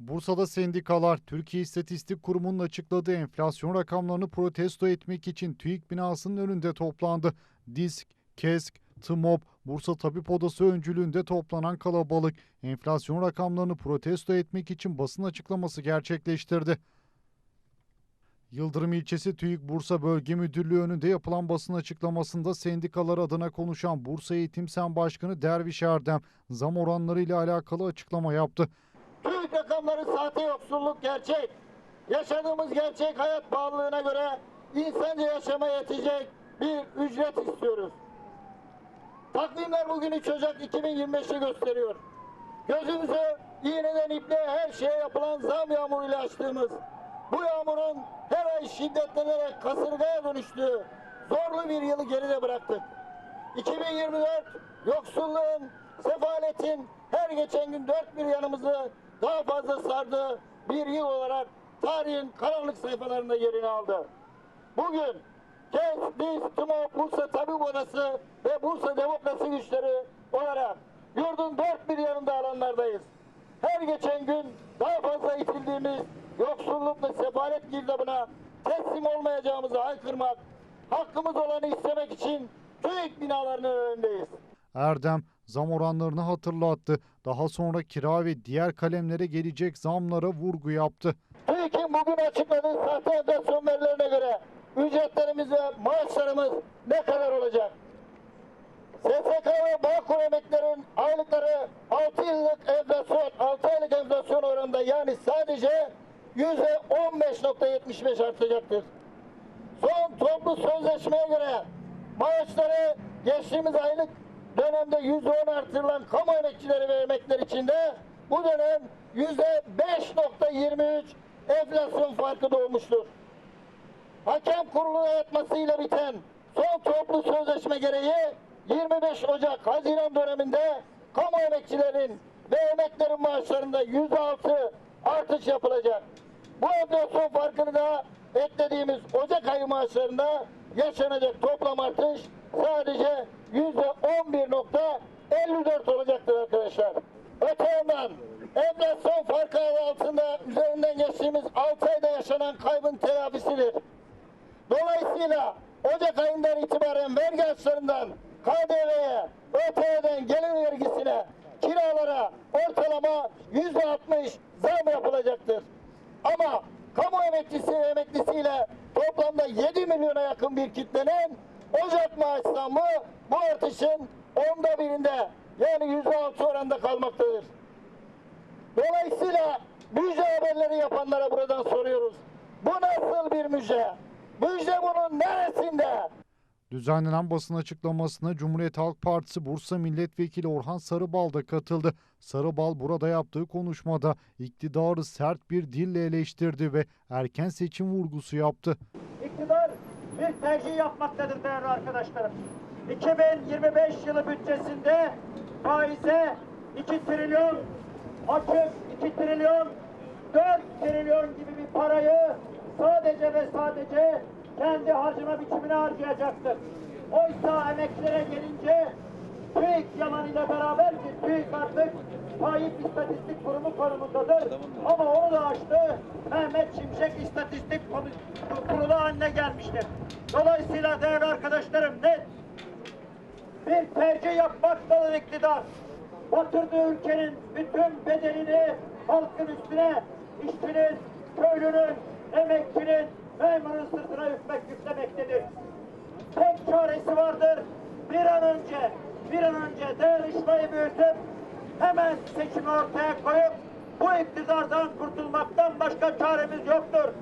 Bursa'da sendikalar Türkiye İstatistik Kurumu'nun açıkladığı enflasyon rakamlarını protesto etmek için TÜİK binasının önünde toplandı. DİSK, KESK, TMOB, Bursa Tabip Odası öncülüğünde toplanan kalabalık enflasyon rakamlarını protesto etmek için basın açıklaması gerçekleştirdi. Yıldırım ilçesi TÜİK Bursa Bölge Müdürlüğü önünde yapılan basın açıklamasında sendikalar adına konuşan Bursa Eğitim Sen Başkanı Derviş Erdem zam oranları ile alakalı açıklama yaptı. TÜİK rakamları sahte yoksulluk gerçek. Yaşadığımız gerçek hayat pahalılığına göre insanca yaşamaya yetecek bir ücret istiyoruz. Takvimler bugün 3 Ocak 2025'i gösteriyor. Gözümüzü iğneden ipliğe her şeye yapılan zam yağmuruyla açtığımız, bu yağmurun her ay şiddetlenerek kasırgaya dönüştüğü zorlu bir yılı geride bıraktık. 2024 yoksulluğun, sefaletin her geçen gün dört bir yanımızı daha fazla sardığı bir yıl olarak tarihin karanlık sayfalarında yerini aldı. Bugün KES, DİS, TMO, Bursa Tabip Odası ve Bursa Demokrasi Güçleri olarak yurdun dört bir yanında alanlardayız. Her geçen gün daha fazla itildiğimiz yoksulluk ve sefalet girdabına teslim olmayacağımızı haykırmak, hakkımız olanı istemek için TÜİK binalarının önündeyiz. Erdem zam oranlarını hatırlattı. Daha sonra kira ve diğer kalemlere gelecek zamlara vurgu yaptı. TÜİK'in bugün açıkladığı sahte enflasyon verilerine göre ücretlerimiz ve maaşlarımız ne kadar olacak? SSK ve Bağkur emeklerin aylıkları 6 yıllık enflasyon, 6 aylık enflasyon oranında yani sadece %15.75 artacaktır. Son toplu sözleşmeye göre maaşları geçtiğimiz aylık dönemde %10 artırılan kamu emekçileri ve emekler için de bu dönem %5.23 enflasyon farkı doğmuştur. Hakem kurulu yatmasıyla biten son toplu sözleşme gereği 25 Ocak Haziran döneminde kamu emekçilerin ve emeklerin maaşlarında %6 artış yapılacak. Bu enflasyon farkını da eklediğimiz Ocak ayı maaşlarında yaşanacak toplam artış sadece %11.54 ayda yaşanan kaybın telafisidir. Dolayısıyla Ocak ayından itibaren vergi açlarından KDV'ye, ÖTV'den gelir vergisine, kiralara ortalama yüzde altmış zam yapılacaktır. Ama kamu emekçisi ve emeklisiyle toplamda 7 milyona yakın bir kitlenin Ocak maaş zammı bu artışın onda birinde yani yüzde altı oranda kalmaktadır. Dolayısıyla haberleri yapanlara buradan soruyoruz. Bu nasıl bir müjde? Müjde bunun neresinde? Düzenlenen basın açıklamasına Cumhuriyet Halk Partisi Bursa Milletvekili Orhan Sarıbal da katıldı. Sarıbal burada yaptığı konuşmada iktidarı sert bir dille eleştirdi ve erken seçim vurgusu yaptı. İktidar bir tercih yapmaktadır değerli arkadaşlarım. 2025 yılı bütçesinde faize 2 trilyon, açık 2 trilyon, 4 trilyon gibi bir parayı sadece ve sadece kendi harcama biçimine harcayacaktır. Oysa emeklilere gelince TÜİK yalanıyla beraber ki TÜİK artık Tayyip İstatistik Kurumu konumundadır. Ama onu da aştı. Mehmet Şimşek İstatistik Kurulu haline gelmiştir. Dolayısıyla değerli arkadaşlarım net bir tercih yapmaktadır iktidar. Batırdığı ülkenin bütün bedelini halkın üstüne, işçinin, köylünün, emekçinin, memurun sırtına yükmek yüklemektedir. Tek çaresi vardır. Bir an önce, bir an önce dayanışmayı büyütüp hemen seçimi ortaya koyup bu iktidardan kurtulmaktan başka çaremiz yoktur.